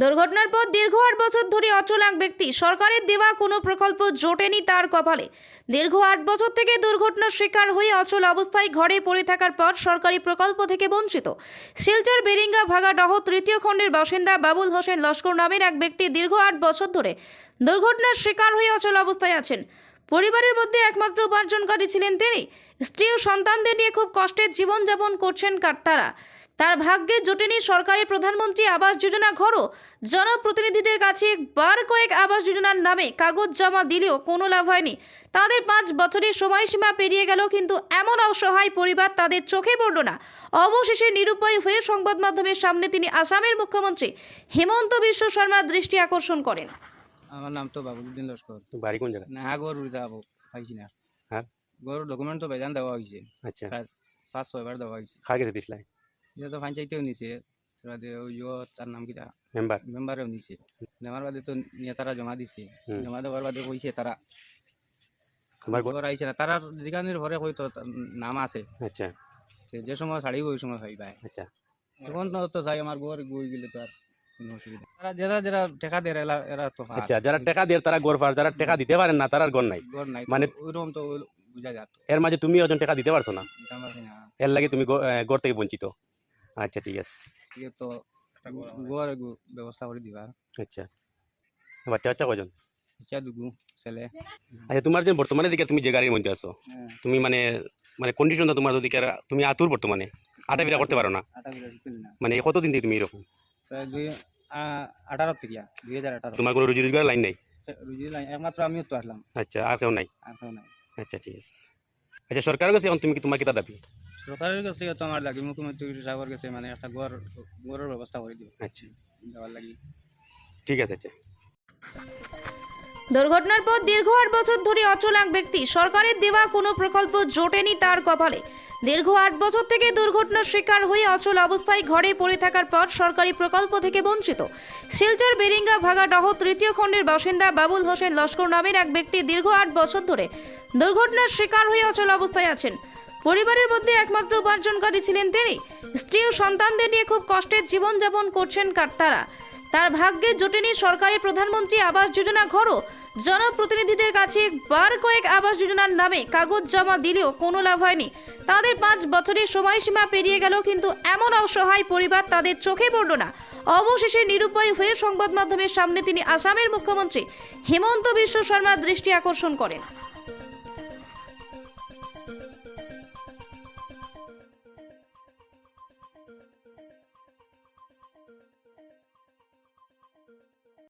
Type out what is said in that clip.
দুর্ঘটনার পর দীর্ঘ আট বছর ধরে অচল এক ব্যক্তি। সরকারের দেওয়া কোনো প্রকল্প জোটেনি তার কপালে। দীর্ঘ আট বছর থেকে দুর্ঘটনার শিকার হয়ে অচল অবস্থায় ঘরে পড়ে থাকার পর সরকারি প্রকল্প থেকে বঞ্চিত। শিলচর, বেরিঙ্গা, ভাগাডহ তৃতীয় খণ্ডের বাসিন্দা বাবুল হোসেন লস্কর নামের এক ব্যক্তি দীর্ঘ আট বছর ধরে দুর্ঘটনার শিকার হয়ে অচল অবস্থায় আছেন। পরিবারের মধ্যে একমাত্র উপার্জনকারী ছিলেন তিনি। স্ত্রী ও সন্তানদের নিয়ে খুব কষ্টের জীবনযাপন করছেন কার- তারা। তার ভাগ্যে জোটেনি সরকারি প্রধানমন্ত্রী আবাস যোজনা ঘরও। জনপ্রতিনিধিদের কাছে বার কয়েক আবাস যোজনার নামে কাগজ জমা দিলেও কোনো লাভ হয়নি। তাদের পাঁচ বছরের সময়সীমা পেরিয়ে গেল কিন্তু এমন অসহায় পরিবার তাদের চোখে পড়ল না। অবশেষে নিরুপায় হয়ে সংবাদ মাধ্যমের সামনে তিনি আসামের মুখ্যমন্ত্রী হেমন্ত বিশ্ব শর্মার দৃষ্টি আকর্ষণ করেন। আমার নাম তো বাবুদ্দিন লস্কর। বাড়ি কোন জায়গা না গরু যাব পাইছি না। হ্যাঁ? গরুর ডকুমেন্ট তো বেজান দেওয়া হয়েছে। আচ্ছা। পাঁচ ছয়বার দেওয়া হয়েছে। খার গেছে দিসলাই এটা তো পঞ্চায়েতেও নিছে। বাদে ওই তার নাম কিটা মেম্বার। মেম্বারেও নিছে। নেওয়ার বাদে তো নেতারা জমা দিছে। জমা দেওয়ার বাদে কইছে তারা। তোমার খবর আইছে না। তারা ঘরে হয়তো নাম আছে। আচ্ছা। যে সময় ছাড়িব ওই সময় হয়ে যায় আচ্ছা। এখন তো তো চাই আমার ঘর গই গেলে তো আর কোনো অসুবিধা তারা যারা যারা টেকা দেয় এরা এরা তো আচ্ছা যারা টাকা দিয়ে তারা পার যারা টাকা দিতে পারেন না নাই। ঘর নাই। মানে- ওইরকম তো বুঝা যাত এর মাঝে তুমি ওজন টাকা দিতে পারছ না? এর লাগে তুমি গড় থেকে বঞ্চিত। আচ্ছা ঠিক আছে। ইয়ে তো গোয়ার ব্যবস্থা করে দিবা। আচ্ছা। বাচ্চা বাচ্চা কজন? ইচ্ছা দুগু ছেলে। আচ্ছা তোমার যে বর্তমানে দিকে তুমি যে গাড়ির মধ্যে আছো তুমি মানে মানে কন্ডিশনটা তোমার দিকে তুমি আতুর বর্তমানে? আটা বিরা করতে পারো না। মানে কতদিন থেকে তুমি এরকম? আঠারো থেকে দুই হাজার আঠারো। তোমার কোনো রুজি রোজগার লাইন নাই? রুজি লাইন একমাত্র আমিও তো আসলাম। আচ্ছা আর কেউ নাই? আর কেউ নাই। আচ্ছা ঠিক আছে। আচ্ছা সরকারের কাছে এখন তুমি কি তোমার কিতা দাবি? সরকারের কাছ থেকে তো আমার লাগে মুখ্যমন্ত্রী সাহেবের কাছে মানে একটা ঘর ঘরের ব্যবস্থা করে দিব। আচ্ছা। দেওয়ার লাগি। ঠিক আছে আচ্ছা। দুর্ঘটনার পর দীর্ঘ আট বছর ধরে অচল এক ব্যক্তি সরকারের দেওয়া কোনো প্রকল্প জোটেনি তার কপালে। দীর্ঘ আট বছর থেকে দুর্ঘটনার শিকার হয়ে অচল অবস্থায় ঘরে পড়ে থাকার পর সরকারি প্রকল্প থেকে বঞ্চিত। শিলচর বেরিঙ্গা ভাগাডহ তৃতীয় খণ্ডের বাসিন্দা বাবুল হোসেন লস্কর নামের এক ব্যক্তি দীর্ঘ আট বছর ধরে দুর্ঘটনার শিকার হয়ে অচল অবস্থায় আছেন। পরিবারের মধ্যে একমাত্র উপার্জনকারী ছিলেন তিনি। স্ত্রী ও সন্তানদের নিয়ে খুব কষ্টের জীবনযাপন করছেন কার- তারা তার ভাগ্যে জোটেনি সরকারি প্রধানমন্ত্রী আবাস যোজনা ঘরও। জনপ্রতিনিধিদের কাছে বার কয়েক আবাস যোজনার নামে কাগজ জমা দিলেও কোনো লাভ হয়নি। তাদের পাঁচ বছরের সময়সীমা পেরিয়ে গেল কিন্তু এমন অসহায় পরিবার তাদের চোখে পড়ল না। অবশেষে নিরুপায় হয়ে সংবাদ মাধ্যমের সামনে তিনি আসামের মুখ্যমন্ত্রী হেমন্ত বিশ্ব শর্মার দৃষ্টি আকর্ষণ করেন।